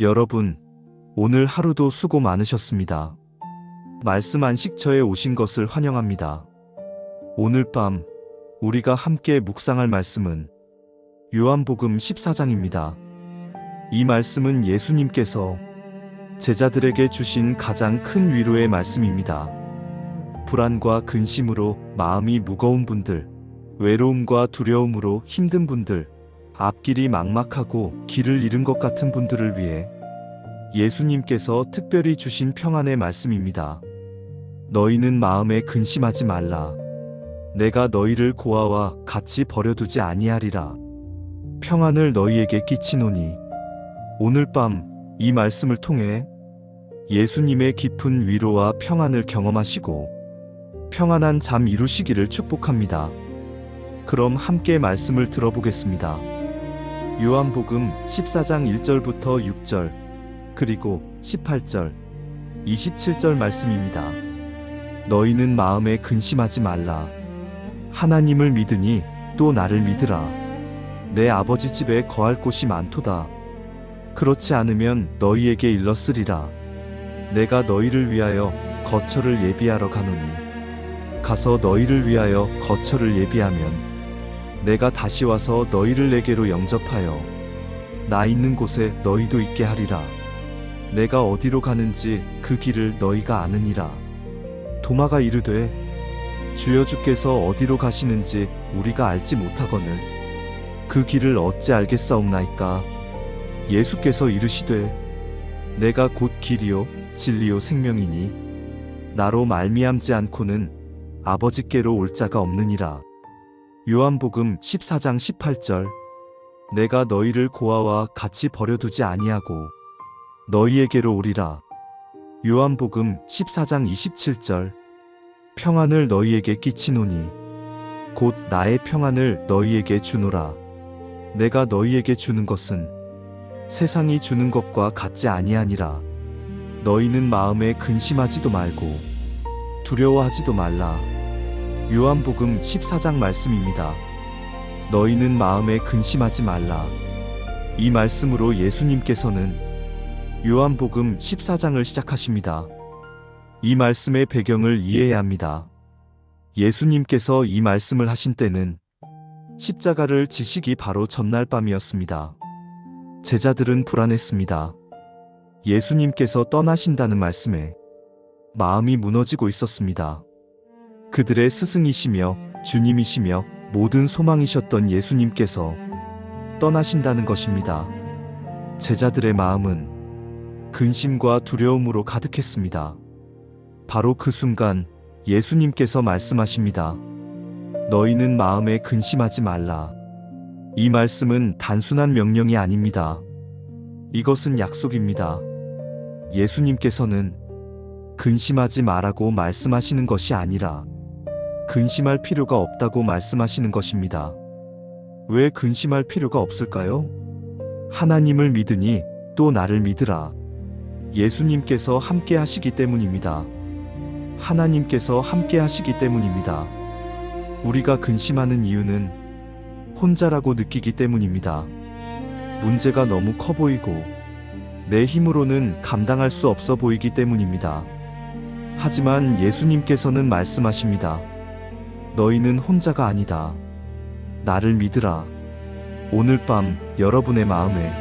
여러분, 오늘 하루도 수고 많으셨습니다. 말씀 안식처에 오신 것을 환영합니다. 오늘 밤 우리가 함께 묵상할 말씀은 요한복음 14장입니다. 이 말씀은 예수님께서 제자들에게 주신 가장 큰 위로의 말씀입니다. 불안과 근심으로 마음이 무거운 분들, 외로움과 두려움으로 힘든 분들, 앞길이 막막하고 길을 잃은 것 같은 분들을 위해 예수님께서 특별히 주신 평안의 말씀입니다. 너희는 마음에 근심하지 말라. 내가 너희를 고아와 같이 버려두지 아니하리라. 평안을 너희에게 끼치노니 오늘 밤 이 말씀을 통해 예수님의 깊은 위로와 평안을 경험하시고 평안한 잠 이루시기를 축복합니다. 그럼 함께 말씀을 들어보겠습니다. 요한복음 14장 1절부터 6절, 그리고 18절, 27절 말씀입니다. 너희는 마음에 근심하지 말라. 하나님을 믿으니 또 나를 믿으라. 내 아버지 집에 거할 곳이 많도다. 그렇지 않으면 너희에게 일렀으리라. 내가 너희를 위하여 거처를 예비하러 가노니 가서 너희를 위하여 거처를 예비하면 내가 다시 와서 너희를 내게로 영접하여 나 있는 곳에 너희도 있게 하리라. 내가 어디로 가는지 그 길을 너희가 아느니라. 도마가 이르되 주여 주께서 어디로 가시는지 우리가 알지 못하거늘 그 길을 어찌 알겠사옵나이까 예수께서 이르시되 내가 곧 길이요 진리요 생명이니 나로 말미암지 않고는 아버지께로 올 자가 없느니라 요한복음 14장 18절. 내가 너희를 고아와 같이 버려두지 아니하고 너희에게로 오리라. 요한복음 14장 27절. 평안을 너희에게 끼치노니 곧 나의 평안을 너희에게 주노라. 내가 너희에게 주는 것은 세상이 주는 것과 같지 아니하니라. 너희는 마음에 근심하지도 말고 두려워하지도 말라 요한복음 14장 말씀입니다 너희는 마음에 근심하지 말라 이 말씀으로 예수님께서는 요한복음 14장을 시작하십니다. 이 말씀의 배경을 이해해야 합니다. 예수님께서 이 말씀을 하신 때는 십자가를 지시기 바로 전날 밤이었습니다. 제자들은 불안했습니다. 예수님께서 떠나신다는 말씀에 마음이 무너지고 있었습니다. 그들의 스승이시며 주님이시며 모든 소망이셨던 예수님께서 떠나신다는 것입니다. 제자들의 마음은 근심과 두려움으로 가득했습니다. 바로 그 순간 예수님께서 말씀하십니다. 너희는 마음에 근심하지 말라. 이 말씀은 단순한 명령이 아닙니다. 이것은 약속입니다. 예수님께서는 근심하지 말라고 말씀하시는 것이 아니라 근심할 필요가 없다고 말씀하시는 것입니다. 왜 근심할 필요가 없을까요? 하나님을 믿으니 또 나를 믿으라. 예수님께서 함께 하시기 때문입니다. 하나님께서 함께 하시기 때문입니다. 우리가 근심하는 이유는 혼자라고 느끼기 때문입니다. 문제가 너무 커 보이고 내 힘으로는 감당할 수 없어 보이기 때문입니다. 하지만 예수님께서는 말씀하십니다. 너희는 혼자가 아니다. 나를 믿으라. 오늘 밤 여러분의 마음에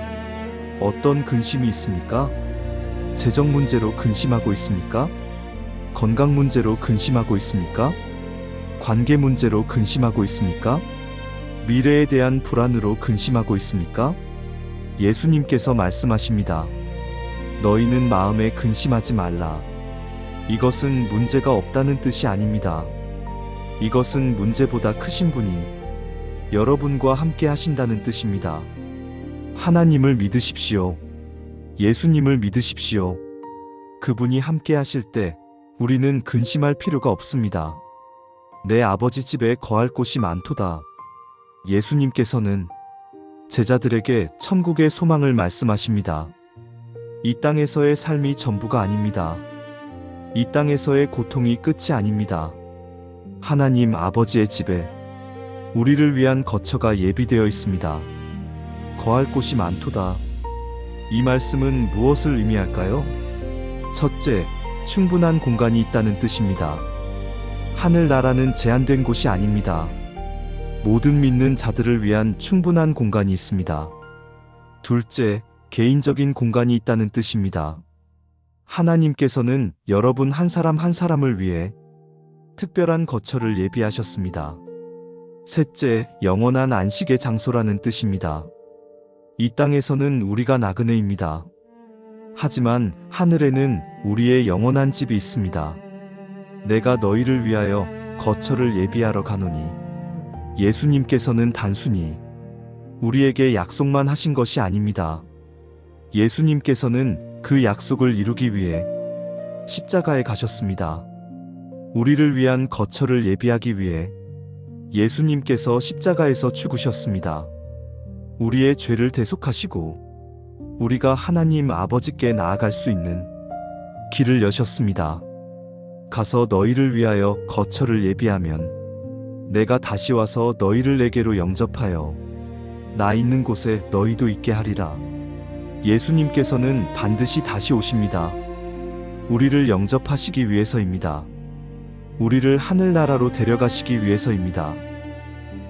어떤 근심이 있습니까? 재정 문제로 근심하고 있습니까? 건강 문제로 근심하고 있습니까? 관계 문제로 근심하고 있습니까? 미래에 대한 불안으로 근심하고 있습니까? 예수님께서 말씀하십니다. 너희는 마음에 근심하지 말라. 이것은 문제가 없다는 뜻이 아닙니다. 이것은 문제보다 크신 분이 여러분과 함께 하신다는 뜻입니다. 하나님을 믿으십시오. 예수님을 믿으십시오. 그분이 함께 하실 때 우리는 근심할 필요가 없습니다. 내 아버지 집에 거할 곳이 많도다. 예수님께서는 제자들에게 천국의 소망을 말씀하십니다. 이 땅에서의 삶이 전부가 아닙니다. 이 땅에서의 고통이 끝이 아닙니다. 하나님 아버지의 집에 우리를 위한 거처가 예비되어 있습니다. 거할 곳이 많도다. 이 말씀은 무엇을 의미할까요? 첫째, 충분한 공간이 있다는 뜻입니다. 하늘나라는 제한된 곳이 아닙니다. 모든 믿는 자들을 위한 충분한 공간이 있습니다. 둘째, 개인적인 공간이 있다는 뜻입니다. 하나님께서는 여러분 한 사람 한 사람을 위해 특별한 거처를 예비하셨습니다. 셋째, 영원한 안식의 장소라는 뜻입니다. 이 땅에서는 우리가 나그네입니다. 하지만 하늘에는 우리의 영원한 집이 있습니다. 내가 너희를 위하여 거처를 예비하러 가노니 예수님께서는 단순히 우리에게 약속만 하신 것이 아닙니다. 예수님께서는 그 약속을 이루기 위해 십자가에 가셨습니다. 우리를 위한 거처를 예비하기 위해 예수님께서 십자가에서 죽으셨습니다. 우리의 죄를 대속하시고 우리가 하나님 아버지께 나아갈 수 있는 길을 여셨습니다. 가서 너희를 위하여 거처를 예비하면 내가 다시 와서 너희를 내게로 영접하여 나 있는 곳에 너희도 있게 하리라. 예수님께서는 반드시 다시 오십니다. 우리를 영접하시기 위해서입니다. 우리를 하늘나라로 데려가시기 위해서입니다.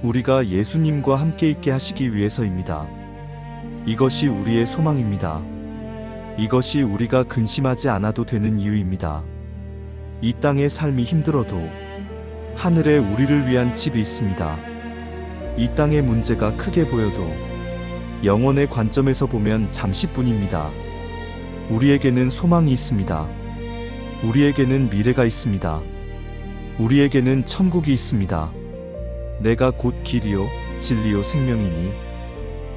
우리가 예수님과 함께 있게 하시기 위해서입니다. 이것이 우리의 소망입니다. 이것이 우리가 근심하지 않아도 되는 이유입니다. 이 땅의 삶이 힘들어도 하늘에 우리를 위한 집이 있습니다. 이 땅의 문제가 크게 보여도 영혼의 관점에서 보면 잠시뿐입니다. 우리에게는 소망이 있습니다. 우리에게는 미래가 있습니다. 우리에게는 천국이 있습니다. 내가 곧 길이요, 진리요, 생명이니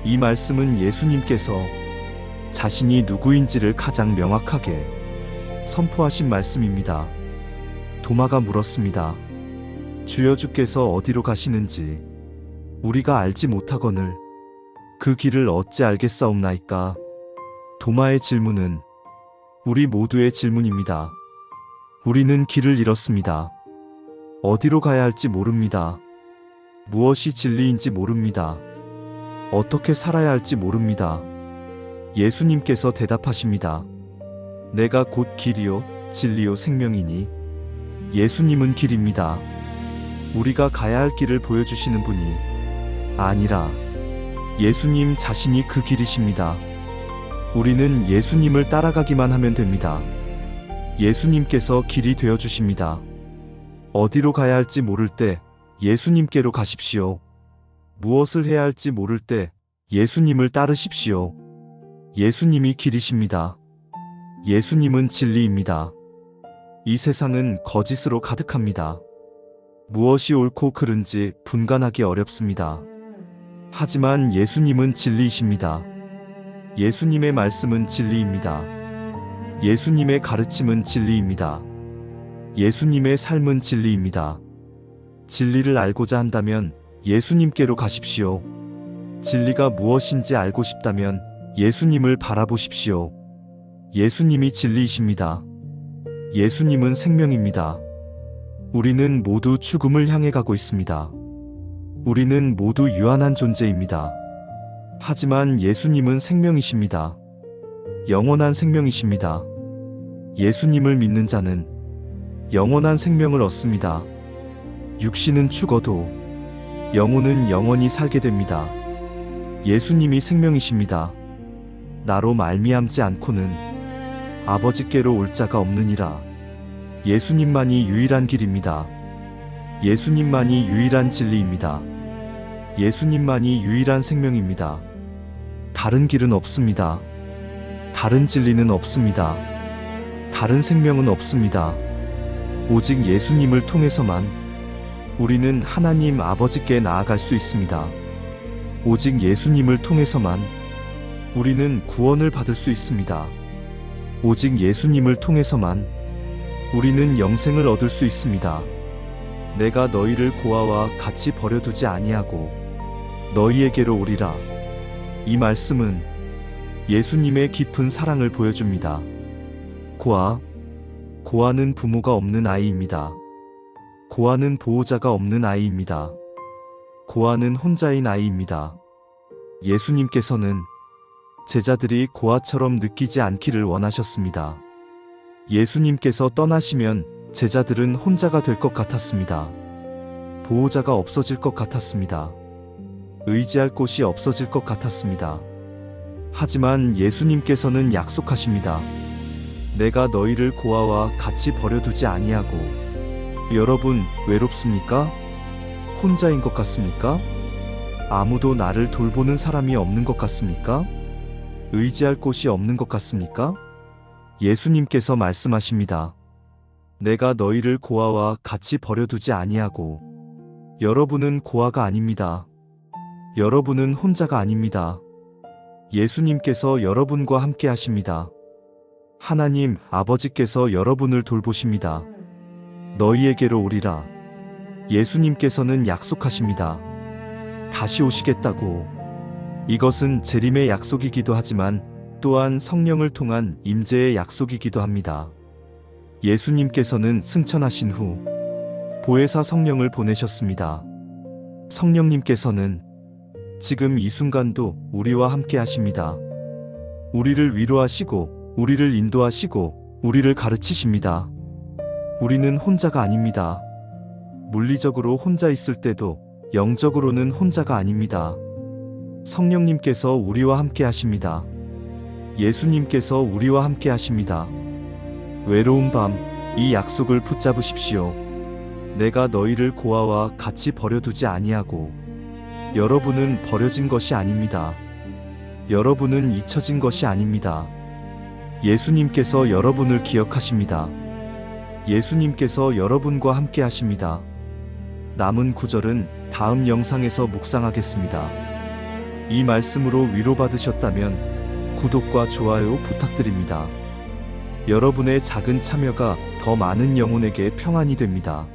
이 말씀은 예수님께서 자신이 누구인지를 가장 명확하게 선포하신 말씀입니다. 도마가 물었습니다. 주여 주께서 어디로 가시는지 우리가 알지 못하거늘 그 길을 어찌 알겠사옵나이까? 도마의 질문은 우리 모두의 질문입니다. 우리는 길을 잃었습니다. 어디로 가야 할지 모릅니다. 무엇이 진리인지 모릅니다. 어떻게 살아야 할지 모릅니다. 예수님께서 대답하십니다. 내가 곧 길이요, 진리요, 생명이니 예수님은 길입니다. 우리가 가야 할 길을 보여주시는 분이 아니라 예수님 자신이 그 길이십니다. 우리는 예수님을 따라가기만 하면 됩니다. 예수님께서 길이 되어 주십니다. 어디로 가야 할지 모를 때 예수님께로 가십시오. 무엇을 해야 할지 모를 때 예수님을 따르십시오. 예수님이 길이십니다. 예수님은 진리입니다. 이 세상은 거짓으로 가득합니다. 무엇이 옳고 그른지 분간하기 어렵습니다. 하지만 예수님은 진리이십니다. 예수님의 말씀은 진리입니다. 예수님의 가르침은 진리입니다. 예수님의 삶은 진리입니다. 진리를 알고자 한다면 예수님께로 가십시오. 진리가 무엇인지 알고 싶다면 예수님을 바라보십시오. 예수님이 진리이십니다. 예수님은 생명입니다. 우리는 모두 죽음을 향해 가고 있습니다. 우리는 모두 유한한 존재입니다. 하지만 예수님은 생명이십니다. 영원한 생명이십니다. 예수님을 믿는 자는 영원한 생명을 얻습니다. 육신은 죽어도 영혼은 영원히 살게 됩니다. 예수님이 생명이십니다. 나로 말미암지 않고는 아버지께로 올 자가 없느니라. 예수님만이 유일한 길입니다. 예수님만이 유일한 진리입니다. 예수님만이 유일한 생명입니다. 다른 길은 없습니다. 다른 진리는 없습니다. 다른 생명은 없습니다. 오직 예수님을 통해서만 우리는 하나님 아버지께 나아갈 수 있습니다. 오직 예수님을 통해서만 우리는 구원을 받을 수 있습니다. 오직 예수님을 통해서만 우리는 영생을 얻을 수 있습니다. 내가 너희를 고아와 같이 버려두지 아니하고 너희에게로 오리라. 이 말씀은 예수님의 깊은 사랑을 보여줍니다. 고아, 고아는 부모가 없는 아이입니다. 고아는 보호자가 없는 아이입니다. 고아는 혼자인 아이입니다. 예수님께서는 제자들이 고아처럼 느끼지 않기를 원하셨습니다. 예수님께서 떠나시면 제자들은 혼자가 될 것 같았습니다. 보호자가 없어질 것 같았습니다. 의지할 곳이 없어질 것 같았습니다. 하지만 예수님께서는 약속하십니다. 내가 너희를 고아와 같이 버려두지 아니하고 여러분 외롭습니까? 혼자인 것 같습니까? 아무도 나를 돌보는 사람이 없는 것 같습니까? 의지할 곳이 없는 것 같습니까? 예수님께서 말씀하십니다. 내가 너희를 고아와 같이 버려두지 아니하고 여러분은 고아가 아닙니다. 여러분은 혼자가 아닙니다. 예수님께서 여러분과 함께 하십니다. 하나님 아버지께서 여러분을 돌보십니다. 너희에게로 오리라. 예수님께서는 약속하십니다. 다시 오시겠다고. 이것은 재림의 약속이기도 하지만 또한 성령을 통한 임재의 약속이기도 합니다. 예수님께서는 승천하신 후 보혜사 성령을 보내셨습니다. 성령님께서는 지금 이 순간도 우리와 함께 하십니다. 우리를 위로하시고 우리를 인도하시고 우리를 가르치십니다. 우리는 혼자가 아닙니다. 물리적으로 혼자 있을 때도 영적으로는 혼자가 아닙니다. 성령님께서 우리와 함께 하십니다. 예수님께서 우리와 함께 하십니다. 외로운 밤, 이 약속을 붙잡으십시오. 내가 너희를 고아와 같이 버려두지 아니하고 여러분은 버려진 것이 아닙니다. 여러분은 잊혀진 것이 아닙니다. 예수님께서 여러분을 기억하십니다. 예수님께서 여러분과 함께 하십니다. 남은 구절은 다음 영상에서 묵상하겠습니다. 이 말씀으로 위로받으셨다면 구독과 좋아요 부탁드립니다. 여러분의 작은 참여가 더 많은 영혼에게 평안이 됩니다.